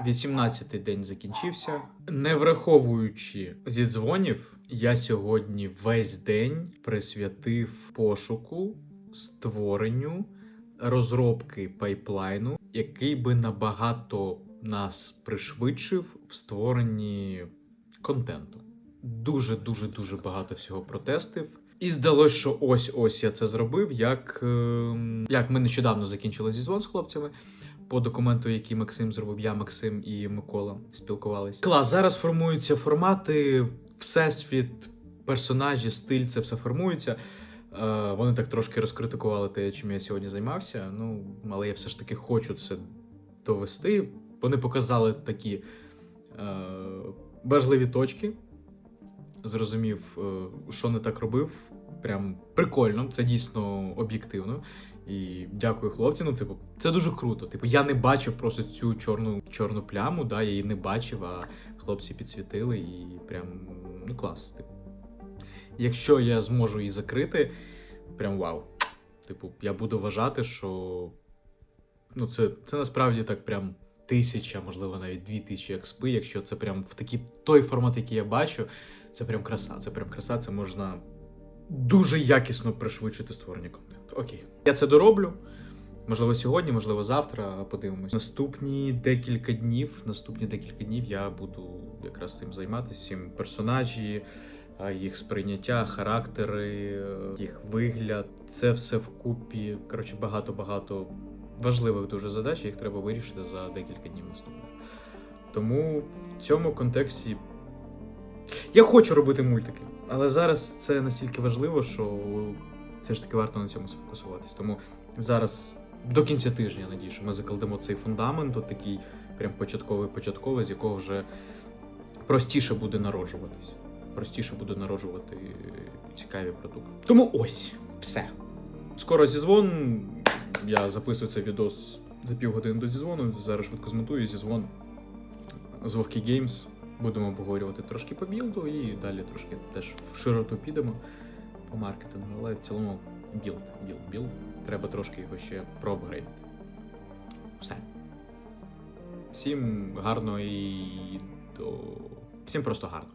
18-й день закінчився. Не враховуючи зі дзвонів, я сьогодні весь день присвятив пошуку, створенню, розробки пайплайну, який би набагато нас пришвидшив в створенні контенту. Дуже, дуже, дуже багато всього протестив. І здалося, що ось ось я це зробив. Як, ем, як ми нещодавно закінчили зізвон з хлопцями по документу, який Максим зробив, я, Максим і Микола спілкувались. Клас, зараз формуються формати, всесвіт, персонажі, стиль, це все формується. Е, вони так трошки розкритикували те, чим я сьогодні займався. Ну, але я все ж таки хочу це довести. Вони показали такі е, важливі точки. Зрозумів, е, що не так робив. Прям прикольно, це дійсно об'єктивно. І дякую хлопці. Ну, типу, це дуже круто. Типу, я не бачив просто цю чорну чорну пляму, да, я її не бачив, а хлопці підсвітили і прям ну клас. Типу. Якщо я зможу її закрити, прям вау. Типу, я буду вважати, що ну, це, це насправді так прям тисяча, можливо, навіть дві тисячі експи, якщо це прям в такий той формат, який я бачу, це прям краса. Це прям краса, це можна дуже якісно пришвидшити створення контенту. Окей. Я це дороблю. Можливо, сьогодні, можливо, завтра подивимось. Наступні декілька днів, наступні декілька днів я буду якраз цим займатися, всім персонажі, їх сприйняття, характери, їх вигляд. Це все вкупі. Коротше, багато-багато важливих дуже задач, їх треба вирішити за декілька днів наступних. Тому в цьому контексті я хочу робити мультики, але зараз це настільки важливо, що все ж таки варто на цьому сфокусуватись. Тому зараз до кінця тижня я надію, що ми закладемо цей фундамент, от такий прям початковий початковий, з якого вже простіше буде народжуватись. Простіше буде народжувати цікаві продукти. Тому ось все. Скоро зізвон. Я записую цей відос за півгодини до зізвону. Зараз швидко змонтую зізвон з Вовки Games. Будемо обговорювати трошки по білду і далі трошки теж в широту підемо по маркетингу. Але в цілому білд, білд, білд. Треба трошки його ще проапгрейдити. Все. Всім гарно і до. Всім просто гарно.